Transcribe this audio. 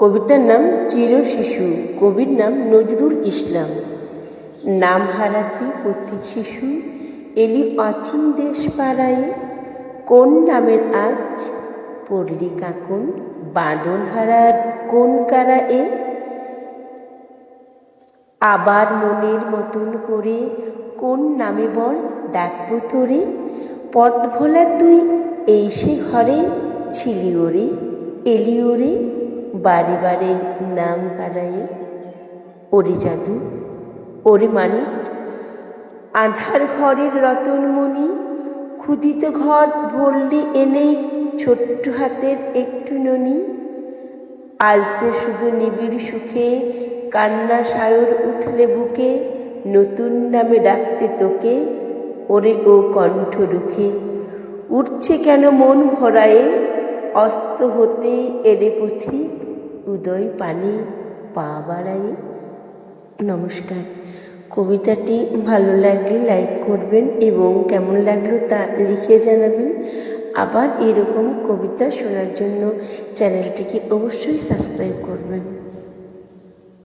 কবিতার নাম চির শিশু, কবির নাম নজরুল ইসলাম। নাম হারাতে পথিক শিশু, এলি অচিন দেশ পাড়ায়। কোন নামের আজ পড়লি কাকুন বাঁধন হারার কোন কারা এ আবার মনের মতন করে কোন নামে বল ডাকবো তোরে পথ ভোলা তুই এই সে ঘরে ছিলি ওরে, এলি ওরে বারে বারে নাম হারায়ে ওরে জাদু, ওরে মানিক, আধার ঘরের রতনমণি ক্ষুদিত ঘর ভরলি এনে ছোট্ট হাতের একটু ননি। আজ সে শুধু নিবিড় সুখে কান্না সায়র উথলে বুকে, নতুন নামে ডাকতে তোকে, ওরে ও কণ্ঠ রুখে, উঠছে কেন মন ভরায়ে? অস্ত হতে এলে পুথি উদয় পানি পা বাড়াই। নমস্কার। কবিতাটি ভালো লাগলে লাইক করবেন এবং কেমন লাগল তা লিখে জানাবেন। আবার এরকম কবিতা শোনার জন্য চ্যানেলটিকে অবশ্যই সাবস্ক্রাইব করবেন।